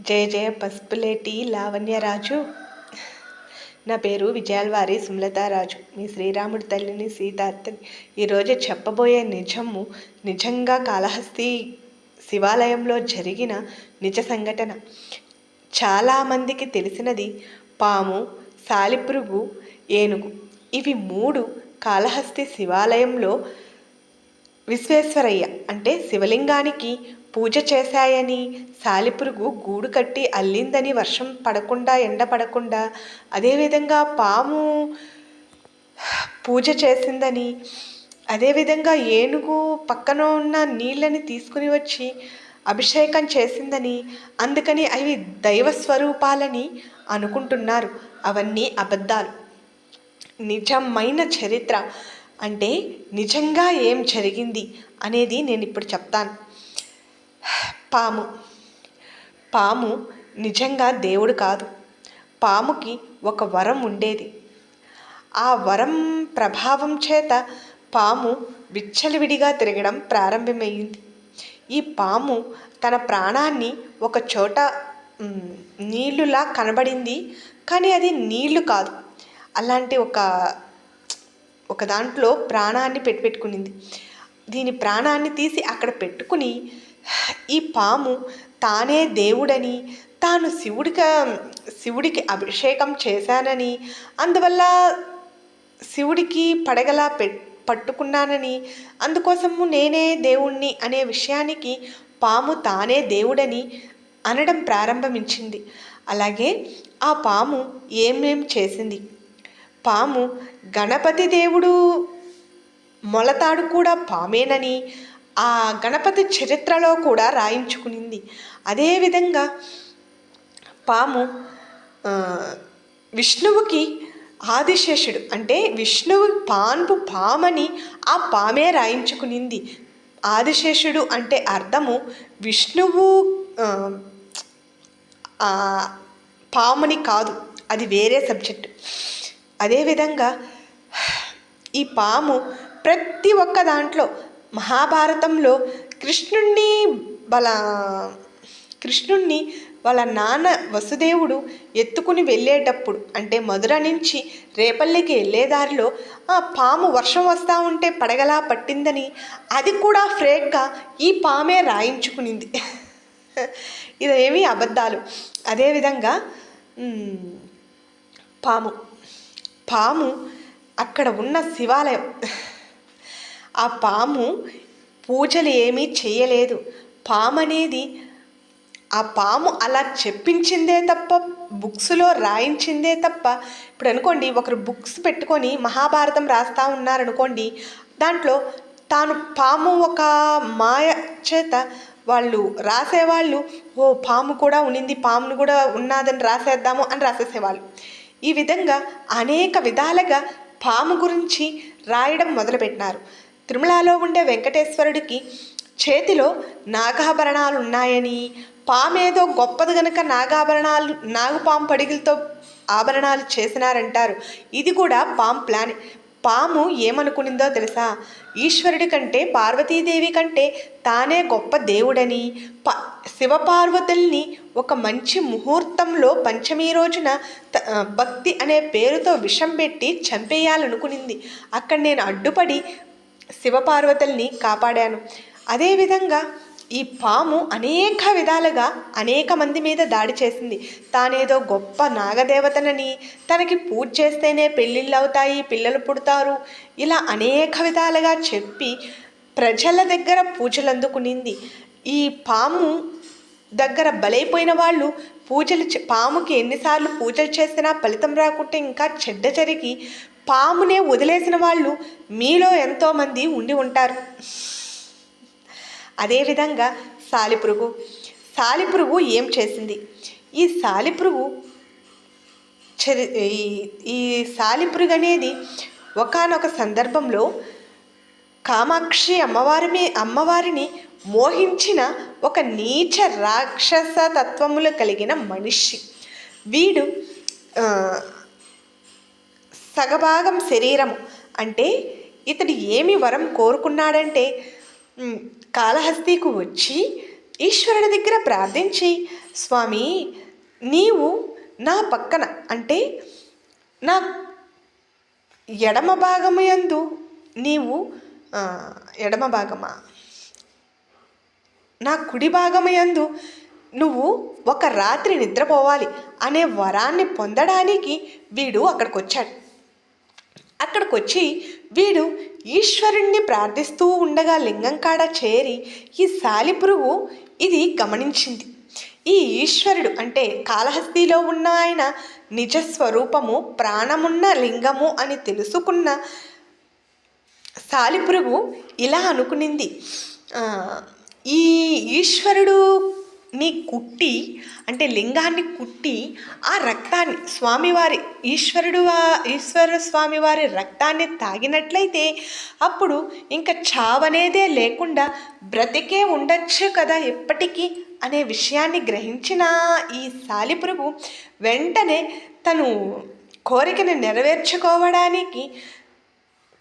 జయ జయ పసుపులేటి లావణ్యరాజు నా పేరు విజయాలవారి సుమలతారాజు మీ శ్రీరాముడి తల్లిని సీతార్తని ఈరోజు చెప్పబోయే నిజము నిజంగా కాళహస్తి శివాలయంలో జరిగిన నిజ సంఘటన. చాలామందికి తెలిసినది పాము సాలిపురుగు ఏనుగు. ఇవి మూడు కాళహస్తి శివాలయంలో విశ్వేశ్వరయ్య అంటే శివలింగానికి పూజ చేశాయని సాలిపురుగు గూడు కట్టి అల్లిందని వర్షం పడకుండా ఎండ పడకుండా అదేవిధంగా పాము పూజ చేసిందని అదేవిధంగా ఏనుగు పక్కన ఉన్న నీళ్ళని తీసుకుని వచ్చి అభిషేకం చేసిందని అందుకని అవి దైవ స్వరూపాలని అనుకుంటున్నారు. అవన్నీ అబద్ధాలు. నిజమైన చరిత్ర అంటే నిజంగా ఏం జరిగింది అనేది నేను ఇప్పుడు చెప్తాను. పాము. పాము నిజంగా దేవుడు కాదు. పాముకి ఒక వరం ఉండేది. ఆ వరం ప్రభావం చేత పాము విచ్చలవిడిగా తిరగడం ప్రారంభమైంది. ఈ పాము తన ప్రాణాన్ని ఒక చోట నీళ్ళులా నీళ్ళులా కనబడింది. కానీ అది నీళ్ళు కాదు. అలాంటి ఒక ఒక దాంట్లో ప్రాణాన్ని పెట్టి పెట్టుకునింది దీని ప్రాణాన్ని తీసి అక్కడ పెట్టుకుని ఈ పాము తానే దేవుడని తాను శివుడికి శివుడికి అభిషేకం చేశానని అందువల్ల శివుడికి పడగలా పె పట్టుకున్నానని అందుకోసము నేనే దేవుణ్ణి అనే విషయానికి పాము తానే దేవుడని అనడం ప్రారంభించింది అలాగే ఆ పాము ఏమేం చేసింది? పాము గణపతి దేవుడు మొలతాడు కూడా పామేనని ఆ గణపతి చరిత్రలో కూడా రాయించుకునింది. అదేవిధంగా పాము విష్ణువుకి ఆదిశేషుడు అంటే విష్ణువు పాన్పు పామని ఆ పామే రాయించుకునింది. ఆదిశేషుడు అంటే అర్థము విష్ణువు పాముని కాదు అది వేరే సబ్జెక్టు. అదేవిధంగా ఈ పాము ప్రతి ఒక్క దాంట్లో మహాభారతంలో కృష్ణుణ్ణి వాళ్ళ కృష్ణుణ్ణి వాళ్ళ నాన్న వసుదేవుడు ఎత్తుకుని వెళ్ళేటప్పుడు అంటే మధుర నుంచి రేపల్లికి వెళ్ళే దారిలో ఆ పాము వర్షం వస్తూ ఉంటే పడగలా పట్టిందని అది కూడా ఫ్రేక్గా ఈ పామే రాయించుకునింది. ఇదేమీ అబద్ధాలు. అదేవిధంగా పాము పాము అక్కడ ఉన్న శివాలయం. ఆ పాము పూజలు ఏమీ చేయలేదు. పాము అనేది ఆ పాము అలా చెప్పించిందే తప్ప బుక్స్లో రాయించిందే తప్ప ఇప్పుడు అనుకోండి ఒకరు బుక్స్ పెట్టుకొని మహాభారతం రాస్తా ఉన్నారనుకోండి దాంట్లో తాను పాము ఒక మాయ చేత వాళ్ళు రాసేవాళ్ళు ఓ పాము కూడా ఉనింది పామును కూడా ఉన్నదని రాసేద్దాము అని రాసేసేవాళ్ళు. ఈ విధంగా అనేక విధాలుగా పాము గురించి రాయడం మొదలుపెట్టినారు. తిరుమలలో ఉండే వెంకటేశ్వరుడికి చేతిలో నాగాభరణాలు ఉన్నాయని పామేదో గొప్పది గనక నాగాభరణాలు నాగుపాము పడిగిలతో ఆభరణాలు చేసినారంటారు. ఇది కూడా పాము ప్లాన్ పాము ఏమనుకునిందో తెలుసా? ఈశ్వరుడి కంటే పార్వతీదేవి కంటే తానే గొప్ప దేవుడని ప శివపార్వతుల్ని ఒక మంచి ముహూర్తంలో పంచమి రోజున త- భక్తి అనే పేరుతో విషం పెట్టి చంపేయాలనుకునింది. అక్కడ నేను అడ్డుపడి శివపార్వతుల్ని కాపాడాను. అదేవిధంగా ఈ పాము అనేక విధాలుగా అనేక మంది మీద దాడి చేసింది. తానేదో గొప్ప నాగదేవతనని తనకి పూజ చేస్తేనే పెళ్ళిళ్ళు అవుతాయి పిల్లలు పుడతారు ఇలా అనేక విధాలుగా చెప్పి ప్రజల దగ్గర పూజలు అందుకునింది. ఈ పాము దగ్గర బలైపోయిన వాళ్ళు పూజలు పాముకి ఎన్నిసార్లు పూజలు చేసినా ఫలితం రాకుంటే ఇంకా చెడ్డ జరిగి పామునే వదిలేసిన వాళ్ళు మీలో ఎంతోమంది ఉండి ఉంటారు. అదేవిధంగా సాలిపురుగు. సాలిపురుగు ఏం చేసింది? ఈ సాలిపురుగు చరి ఈ ఈ సాలిపురుగు అనేది ఒకానొక సందర్భంలో కామాక్షి అమ్మవారి మీ అమ్మవారిని మోహించిన ఒక నీచ రాక్షస తత్వములు కలిగిన మనిషి. వీడు సగభాగం శరీరము. అంటే ఇతడు ఏమి వరం కోరుకున్నాడంటే కాళహస్తికు కాళహస్తికి వచ్చి ఈశ్వరుడి దగ్గర ప్రార్థించి స్వామి నీవు నా పక్కన అంటే నా ఎడమ భాగము యందు నీవు ఎడమ భాగమా? నా కుడి భాగము యందు నువ్వు ఒక రాత్రి నిద్రపోవాలి అనే వరాన్ని పొందడానికి వీడు అక్కడికి వచ్చాడు అక్కడికి వచ్చి వీడు ఈశ్వరుణ్ణి ప్రార్థిస్తూ ఉండగా లింగం కాడ చేరి ఈ సాలిపురుగు ఇది గమనించింది. ఈ ఈశ్వరుడు అంటే కాళహస్తిలో ఉన్న ఆయన నిజ స్వరూపము ప్రాణమున్న లింగము అని తెలుసుకున్న సాలిపురుగు ఇలా అనుకునింది. ఈ ఈశ్వరుడు ని కుట్టి అంటే లింగాన్ని కుట్టి ఆ రక్తాన్ని స్వామివారి ఈశ్వరుడు ఈశ్వర స్వామివారి రక్తాన్ని తాగినట్లయితే అప్పుడు ఇంకా చావనేదే లేకుండా బ్రతికే ఉండొచ్చు కదా ఎప్పటికీ అనే విషయాన్ని గ్రహించిన ఈ సాలిపురుగు వెంటనే తను కోరికను నెరవేర్చుకోవడానికి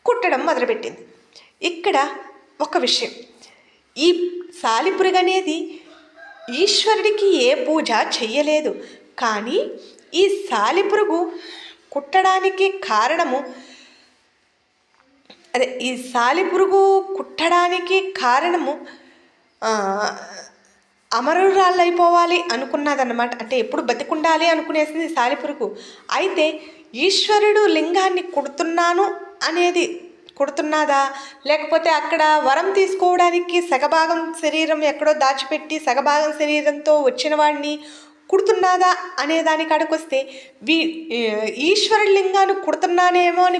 కుట్టడం మొదలుపెట్టింది. ఇక్కడ ఒక విషయం. ఈ సాలిపురుగు అనేది ఈశ్వరుడికి ఏ పూజ చెయ్యలేదు. కానీ ఈ సాలిపురుగు కుట్టడానికి కారణము అదే ఈ సాలిపురుగు కుట్టడానికి కారణము అమరురాళ్ళైపోవాలి అనుకున్నదన్నమాట. అంటే ఎప్పుడు బతికుండాలి అనుకునేసింది సాలిపురుగు. అయితే ఈశ్వరుడు లింగాన్ని కుడుతున్నాను అనేది కుడుతున్నాదా? లేకపోతే అక్కడ వరం తీసుకోవడానికి సగభాగం శరీరం ఎక్కడో దాచిపెట్టి సగభాగం శరీరంతో వచ్చిన వాడిని కుడుతున్నాదా అనే దాని కాడికి వస్తే వీ ఈశ్వరుడి కుడుతున్నానేమో అని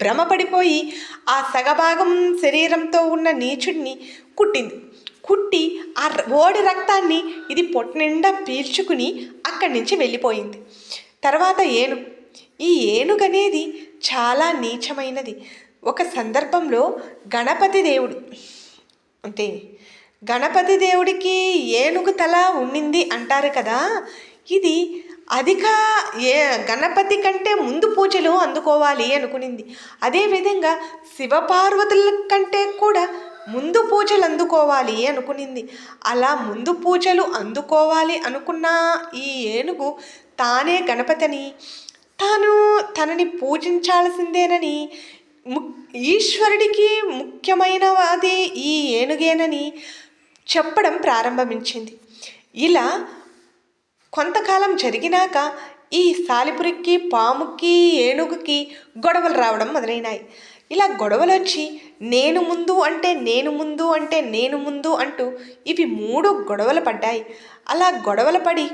భ్రమపడిపోయి ఆ సగభాగం శరీరంతో ఉన్న నీచుడిని కుట్టింది. కుట్టి ఆ ఓడి రక్తాన్ని ఇది పొట్ట నిండా పీల్చుకుని అక్కడి నుంచి వెళ్ళిపోయింది. తర్వాత ఏనుగు ఈ ఏనుగు అనేది చాలా నీచమైనది. ఒక సందర్భంలో గణపతి దేవుడు అంతే గణపతి దేవుడికి ఏనుగు తల ఉండింది అంటారు కదా ఇది అధిక ఏ గణపతి కంటే ముందు పూజలు అందుకోవాలి అనుకునింది. అదేవిధంగా శివపార్వతుల కంటే కూడా ముందు పూజలు అందుకోవాలి అనుకునింది. అలా ముందు పూజలు అందుకోవాలి అనుకున్న ఈ ఏనుగు తానే గణపతిని తాను తనని పూజించాల్సిందేనని ఈశ్వరుడికి ముఖ్యమైనది ఈ ఏనుగేనని చెప్పడం ప్రారంభించింది. ఇలా కొంతకాలం జరిగినాక ఈ సాలిపురికి పాముకి ఏనుగుకి గొడవలు రావడం మొదలైనాయి. ఇలా గొడవలు వచ్చి నేను ముందు అంటే నేను ముందు అంటే నేను ముందు అంటూ ఇవి మూడు గొడవలు పడ్డాయి. అలా గొడవలు పడి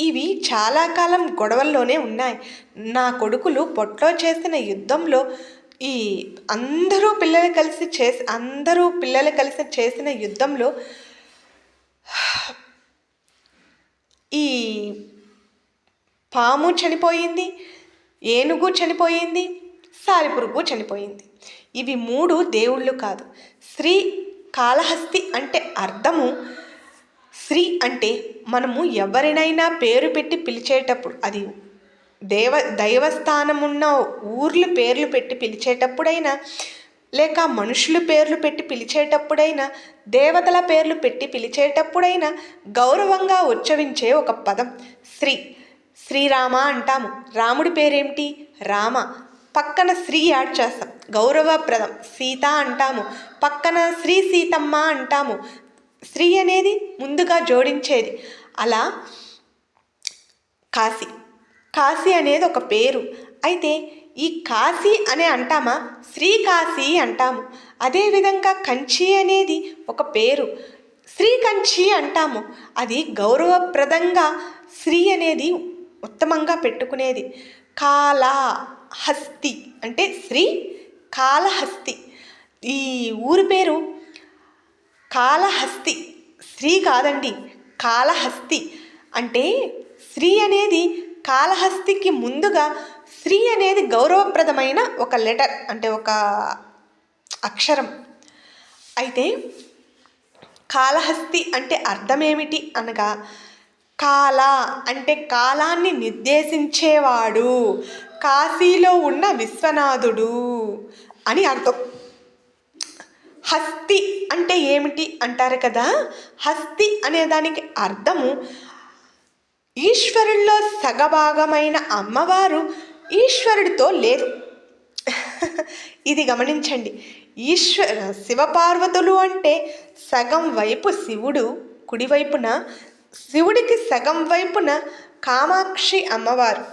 ఇవి చాలా కాలం గొడవల్లోనే ఉన్నాయి. నా కొడుకులు పొట్లో చేసిన యుద్ధంలో ఈ అందరూ పిల్లలు కలిసి చేసి అందరూ పిల్లలు కలిసి చేసిన యుద్ధంలో ఈ పాము చనిపోయింది ఏనుగు చనిపోయింది సారిపురుగు చనిపోయింది. ఇవి మూడు దేవుళ్ళు కాదు. శ్రీ కాళహస్తి అంటే అర్థము శ్రీ అంటే మనము ఎవరినైనా పేరు పెట్టి పిలిచేటప్పుడు అది దేవ దైవస్థానమున్న ఊర్లు పేర్లు పెట్టి పిలిచేటప్పుడైనా లేక మనుషుల పేర్లు పెట్టి పిలిచేటప్పుడైనా దేవతల పేర్లు పెట్టి పిలిచేటప్పుడైనా గౌరవంగా ఉచ్చరించే ఒక పదం శ్రీ శ్రీరామ అంటాము. రాముడి పేరేమిటి? రామ. పక్కన శ్రీ యాడ్ చేస్తాం. గౌరవప్రదం. సీత అంటాము. పక్కన శ్రీ సీతమ్మ అంటాము. స్త్రీ అనేది ముందుగా జోడించేది. అలా కాశీ. కాశీ అనేది ఒక పేరు. అయితే ఈ కాశీ అనే అంటామా? శ్రీకాశీ అంటాము. అదేవిధంగా కంచి అనేది ఒక పేరు. శ్రీ కంచి అంటాము. అది గౌరవప్రదంగా శ్రీ అనేది ఉత్తమంగా పెట్టుకునేది. కాళహస్తి అంటే శ్రీ కాళహస్తి. ఈ ఊరి పేరు కాళహస్తి. స్త్రీ కాదండి కాళహస్తి. అంటే స్త్రీ అనేది కాళహస్తికి ముందుగా స్త్రీ అనేది గౌరవప్రదమైన ఒక లెటర్ అంటే ఒక అక్షరం. అయితే కాళహస్తి అంటే అర్థం ఏమిటి అనగా కాల అంటే కాలాన్ని నిర్దేశించేవాడు కాశీలో ఉన్న విశ్వనాథుడు అని అర్థం. హస్తి అంటే ఏమిటి అంటారు కదా? హస్తి అనే దానికి అర్థము ఈశ్వరుల్లో సగభాగమైన అమ్మవారు ఈశ్వరుడితో లేరు ఇది గమనించండి. ఈశ్వర శివపార్వతులు అంటే సగం వైపు శివుడు కుడివైపున శివుడికి సగం వైపున కామాక్షి అమ్మవారు.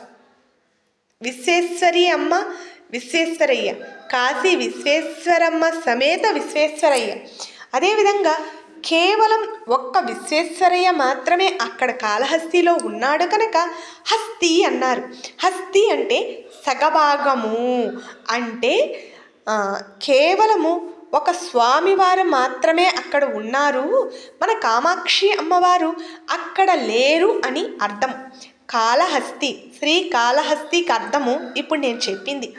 విశ్వేశ్వరి అమ్మ విశ్వేశ్వరయ్య. కాశీ విశ్వేశ్వరమ్మ సమేత విశ్వేశ్వరయ్య. అదేవిధంగా కేవలం ఒక్క విశ్వేశ్వరయ్య మాత్రమే అక్కడ కాళహస్తిలో ఉన్నాడు కనుక హస్తి అన్నారు. హస్తి అంటే సగభాగము అంటే కేవలము ఒక స్వామివారు మాత్రమే అక్కడ ఉన్నారు. మన కామాక్షి అమ్మవారు అక్కడ లేరు అని అర్థం. కాళహస్తి శ్రీ కాళహస్తికి అర్థము ఇప్పుడు నేను చెప్పింది.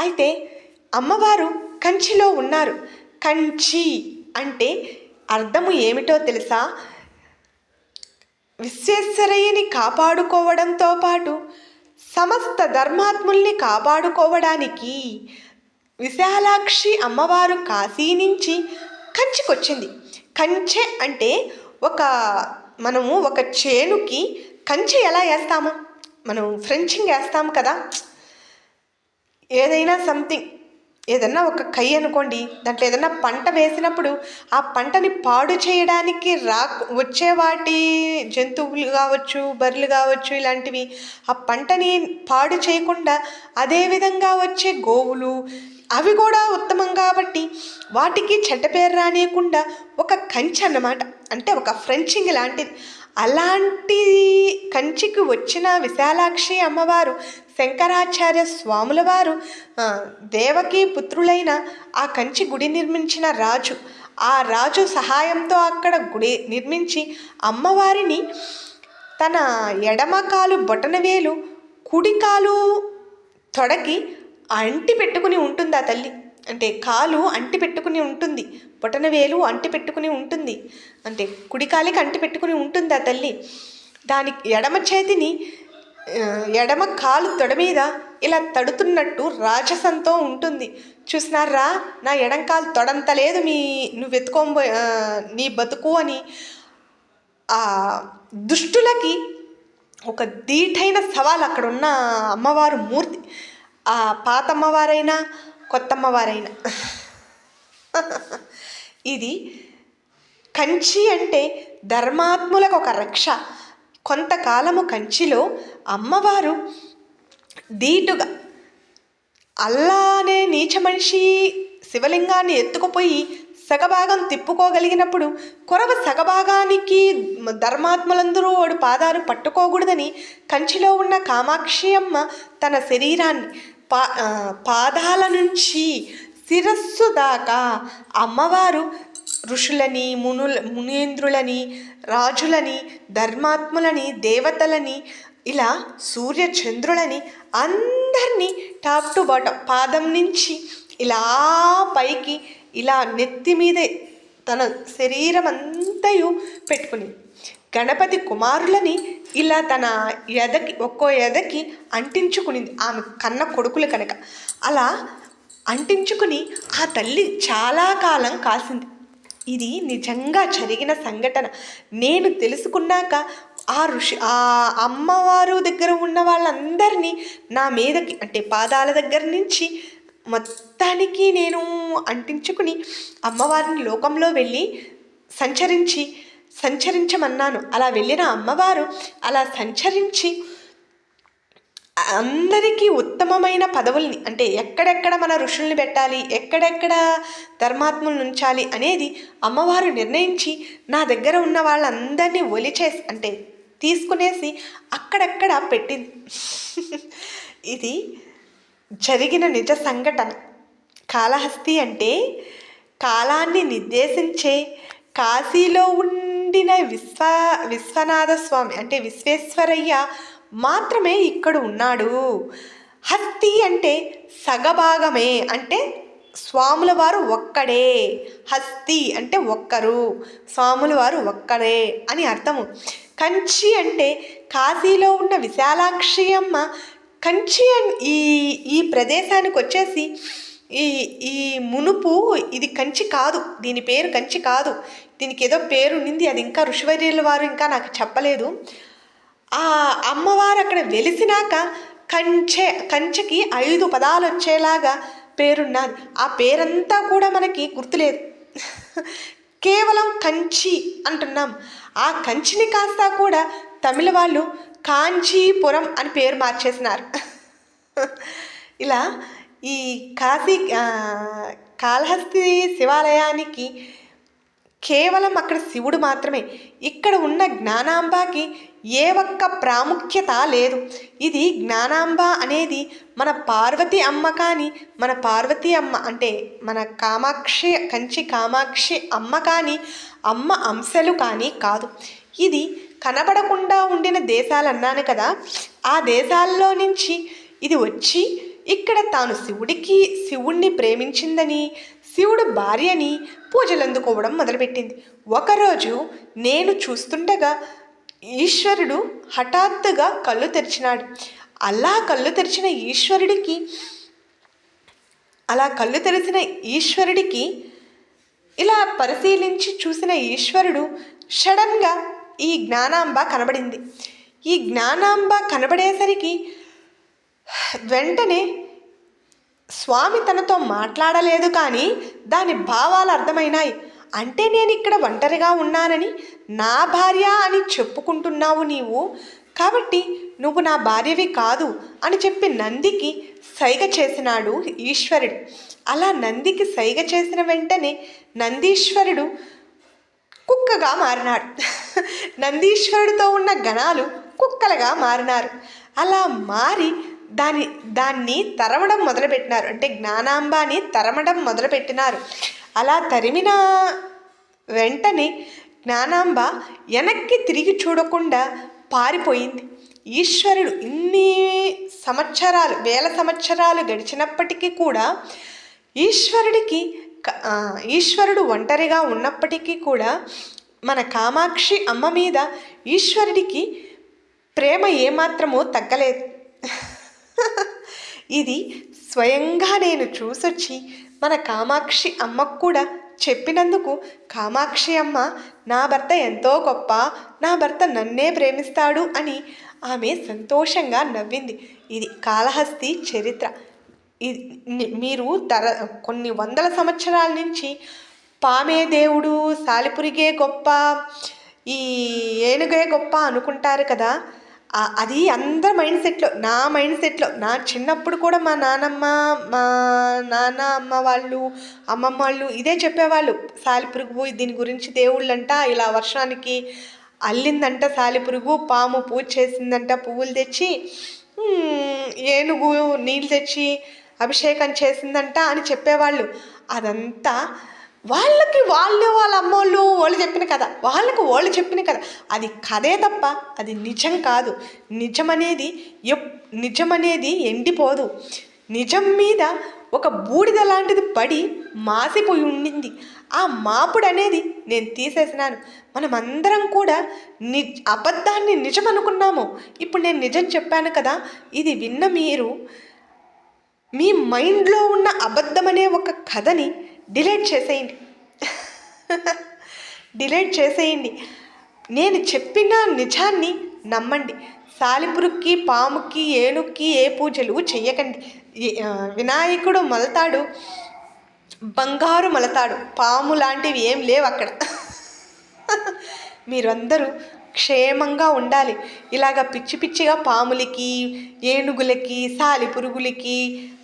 అయితే అమ్మవారు కంచిలో ఉన్నారు. కంచి అంటే అర్థము ఏమిటో తెలుసా? విశ్వేశ్వరయ్యని కాపాడుకోవడంతో పాటు సమస్త ధర్మాత్ముల్ని కాపాడుకోవడానికి విశాలాక్షి అమ్మవారు కాశీ నుంచి కంచికొచ్చింది. కంచె అంటే ఒక మనము ఒక చేనుకి కంచె ఎలా వేస్తాము? మనం ఫ్రెంచింగ్ వేస్తాము కదా? ఏదైనా సంథింగ్ ఏదన్నా ఒక కై అనుకోండి దాంట్లో ఏదన్నా పంట వేసినప్పుడు ఆ పంటని పాడు చేయడానికి రా వచ్చే వాటి జంతువులు కావచ్చు బర్రెలు కావచ్చు ఇలాంటివి ఆ పంటని పాడు చేయకుండా అదే విధంగా వచ్చే గోవులు అవి కూడా ఉత్తమం కాబట్టి వాటికి చెడ్డ పేరు రానియకుండా ఒక కంచె అన్నమాట అంటే ఒక ఫ్రెంచింగ్ లాంటిది. అలాంటి కంచికి వచ్చిన విశాలాక్షి అమ్మవారు శంకరాచార్య స్వాముల వారు దేవకి పుత్రులైన ఆ కంచి గుడి నిర్మించిన రాజు ఆ రాజు సహాయంతో అక్కడ గుడి నిర్మించి అమ్మవారిని తన ఎడమకాలు బొటనవేలు కుడికాలు తొడగి తొడకి అంటి పెట్టుకుని ఉంటుంది ఆ తల్లి? అంటే కాలు అంటి పెట్టుకుని ఉంటుంది బొటనవేలు అంటి పెట్టుకుని ఉంటుంది అంటే కుడికాలికి అంటి పెట్టుకుని ఉంటుంది ఆ తల్లి. దానికి ఎడమ చేతిని ఎడమ కాలు తొడ మీద ఇలా తడుతున్నట్టు రాజసంతో ఉంటుంది. చూసినారా? నా ఎడం కాలు తొడంత లేదు మీ నువ్వు వెతుకోబో నీ బతుకు అని. ఆ దుష్టులకి ఒక దీటైన సవాల్ అక్కడ ఉన్న అమ్మవారు మూర్తి. ఆ పాత అమ్మవారైనా కొత్తమ్మవారైన. ఇది కంచి అంటే ధర్మాత్ములకు ఒక రక్ష. కొంతకాలము కంచిలో అమ్మవారు ధీటుగా అల్లా అనే నీచ మనిషి శివలింగాన్ని ఎత్తుకుపోయి సగభాగం తిప్పుకోగలిగినప్పుడు కొరవ సగభాగానికి ధర్మాత్ములందరూ వాడు పాదాలు పట్టుకోకూడదని కంచిలో ఉన్న కామాక్షి అమ్మ తన శరీరాన్ని పా పాదాల నుంచి శిరస్సు దాకా అమ్మవారు ఋషులని మునుల మునేంద్రులని రాజులని ధర్మాత్ములని దేవతలని ఇలా సూర్య చంద్రులని అందరినీ టాప్ టు బాటం పాదం నుంచి ఇలా పైకి ఇలా నెత్తి మీదే తన శరీరం అంతయు పెట్టుకుని గణపతి కుమారులని ఇలా తన ఎదకి ఒక్కో ఎదకి అంటించుకునింది. ఆమె కన్న కొడుకులు కనుక. అలా అంటించుకుని ఆ తల్లి చాలా కాలం కాసింది. ఇది నిజంగా జరిగిన సంఘటన. నేను తెలుసుకున్నాక ఆ ఋషి ఆ అమ్మవారు దగ్గర ఉన్న వాళ్ళందరినీ నా మీదకి అంటే పాదాల దగ్గర నుంచి మొత్తానికి నేను అంటించుకుని అమ్మవారిని లోకంలో వెళ్ళి సంచరించి సంచరించమన్నాను. అలా వెళ్ళిన అమ్మవారు అలా సంచరించి అందరికీ ఉత్తమమైన పదవుల్ని అంటే ఎక్కడెక్కడ మన ఋషుల్ని పెట్టాలి ఎక్కడెక్కడ ధర్మాత్ములను ఉంచాలి అనేది అమ్మవారు నిర్ణయించి నా దగ్గర ఉన్న వాళ్ళందరినీ ఒలిచేసి అంటే తీసుకునేసి అక్కడక్కడ పెట్టింది ఇది జరిగిన నిజ సంఘటన. కాళహస్తి అంటే కాలాన్ని నిర్దేశించే కాశీలో ఉండిన విశ్వ విశ్వనాథ స్వామి అంటే విశ్వేశ్వరయ్య మాత్రమే ఇక్కడ ఉన్నాడు. హస్తి అంటే సగభాగమే అంటే స్వాముల వారు ఒక్కడే. హస్తి అంటే ఒక్కరు స్వాముల వారు ఒక్కడే అని అర్థము. కంచి అంటే కాశీలో ఉన్న విశాలాక్షి అమ్మ. కంచి ఈ ఈ ప్రదేశానికి వచ్చేసి ఈ ఈ మునుపు ఇది కంచి కాదు. దీని పేరు కంచి కాదు. దీనికి ఏదో పేరు ఉండింది. అది ఇంకా ఋషివర్యుల వారు ఇంకా నాకు చెప్పలేదు. ఆ అమ్మవారు అక్కడ వెలిసినాక కంచె కంచెకి ఐదు పదాలు వచ్చేలాగా పేరున్నది. ఆ పేరంతా కూడా మనకి గుర్తులేదు. కేవలం కంచి అంటున్నాం. ఆ కంచిని కాస్త కూడా తమిళ వాళ్ళు కాంచీపురం అని పేరు మార్చేసినారు. ఇలా ఈ కాశీ కాళహస్తి శివాలయానికి కేవలం అక్కడ శివుడు మాత్రమే. ఇక్కడ ఉన్న జ్ఞానాంబకి ఏ ఒక్క ప్రాముఖ్యత లేదు. ఇది జ్ఞానాంబ అనేది మన పార్వతి అమ్మ కానీ మన పార్వతి అమ్మ అంటే మన కామాక్షి కంచి కామాక్షి అమ్మ కానీ అమ్మ అంశలు కానీ కాదు. ఇది కనబడకుండా ఉండిన దేశాలు అన్నాను కదా. ఆ దేశాల్లో నుంచి ఇది వచ్చి ఇక్కడ తాను శివుడికి శివుణ్ణి ప్రేమించిందని శివుడు భార్యని పూజలు అందుకోవడం మొదలుపెట్టింది. ఒకరోజు నేను చూస్తుండగా ఈశ్వరుడు హఠాత్తుగా కళ్ళు తెరిచినాడు. అలా కళ్ళు తెరిచిన ఈశ్వరుడికి అలా కళ్ళు తెరిచిన ఈశ్వరుడికి ఇలా పరిశీలించి చూసిన ఈశ్వరుడు సడన్గా ఈ జ్ఞానాంబ కనబడింది. ఈ జ్ఞానాంబ కనబడేసరికి వెంటనే స్వామి తనతో మాట్లాడలేదు కానీ దాని భావాలు అర్థమైనాయి. అంటే నేను ఇక్కడ ఒంటరిగా ఉన్నానని నా భార్య అని చెప్పుకుంటున్నావు నీవు. కాబట్టి నువ్వు నా భార్యవి కాదు అని చెప్పి నందికి సైగ చేసినాడు ఈశ్వరుడు. అలా నందికి సైగ చేసిన వెంటనే నందీశ్వరుడు కుక్కగా మారినాడు. నందీశ్వరుడితో ఉన్న గణాలు కుక్కలుగా మారినారు. అలా మారి దాని దాన్ని తరమడం మొదలుపెట్టినారు. అంటే జ్ఞానాంబాని తరమడం మొదలుపెట్టినారు. అలా తరిమిన వెంటనే జ్ఞానాంబ వెనక్కి తిరిగి చూడకుండా పారిపోయింది. ఈశ్వరుడు ఇన్ని సంవత్సరాలు వేల సంవత్సరాలు గడిచినప్పటికీ కూడా ఈశ్వరుడికి ఈశ్వరుడు ఒంటరిగా ఉన్నప్పటికీ కూడా మన కామాక్షి అమ్మ మీద ఈశ్వరుడికి ప్రేమ ఏమాత్రమో తగ్గలేదు. ఇది స్వయంగా నేను చూసొచ్చి మన కామాక్షి అమ్మకు కూడా చెప్పినందుకు కామాక్షి అమ్మ నా భర్త ఎంతో గొప్ప నా భర్త నన్నే ప్రేమిస్తాడు అని ఆమె సంతోషంగా నవ్వింది. ఇది కాళహస్తి చరిత్ర. ఇది మీరు తర కొన్ని వందల సంవత్సరాల నుంచి పామే దేవుడు సాలిపురిగే గొప్ప ఈ ఏనుగే గొప్ప అనుకుంటారు కదా అది అందరి మైండ్ సెట్లో నా మైండ్ సెట్లో నా చిన్నప్పుడు కూడా మా నానమ్మ మా నాన్న అమ్మ వాళ్ళు అమ్మమ్మ వాళ్ళు ఇదే చెప్పేవాళ్ళు. సాలిపురుగు దీని గురించి దేవుళ్ళంట ఇలా వర్షానికి అల్లిందంట సాలిపురుగు పాము పూజ చేసిందంట పువ్వులు తెచ్చి ఏనుగు నీళ్ళు తెచ్చి అభిషేకం చేసిందంట అని చెప్పేవాళ్ళు. అదంతా వాళ్ళకి వాళ్ళు వాళ్ళ అమ్మోళ్ళు వాళ్ళు చెప్పిన కథ. వాళ్ళకి వాళ్ళు చెప్పిన కథ. అది కథే తప్ప అది నిజం కాదు. నిజం అనేది ఎప్ నిజం అనేది ఎండిపోదు. నిజం మీద ఒక బూడిద లాంటిది పడి మాసిపోయి ఉండింది. ఆ మాపుడు అనేది నేను తీసేసినాను. మనం అందరం కూడా ని అబద్ధాన్ని నిజం అనుకున్నాము ఇప్పుడు నేను నిజం చెప్పాను కదా ఇది విన్న మీరు మీ మైండ్లో ఉన్న అబద్ధం అనే ఒక కథని డిలీట్ చేసేయండి. డిలీట్ చేసేయండి. నేను చెప్పిన నిజాన్ని నమ్మండి. సాలిపురుక్కి పాముకి ఏనుక్కి ఏ పూజలు చెయ్యకండి. వినాయకుడు మలతాడు బంగారు మలతాడు. పాము లాంటివి ఏం లేవు అక్కడ. మీరందరూ క్షేమంగా ఉండాలి. ఇలాగ పిచ్చి పిచ్చిగా పాములకి ఏనుగులకి సాలి పురుగులకి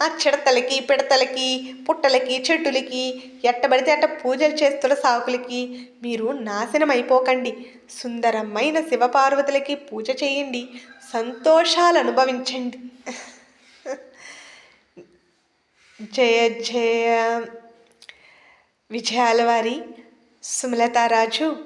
ఆ చిడతలకి పిడతలకి పుట్టలకి చెట్టులకి ఎట్టబడితే అట్ట పూజలు చేస్తున్న సాకులకి మీరు నాశనం అయిపోకండి సుందరమైన శివపార్వతులకి పూజ చేయండి. సంతోషాలు అనుభవించండి. జయ జయ. విజయాల వారి సుమలతారాజు.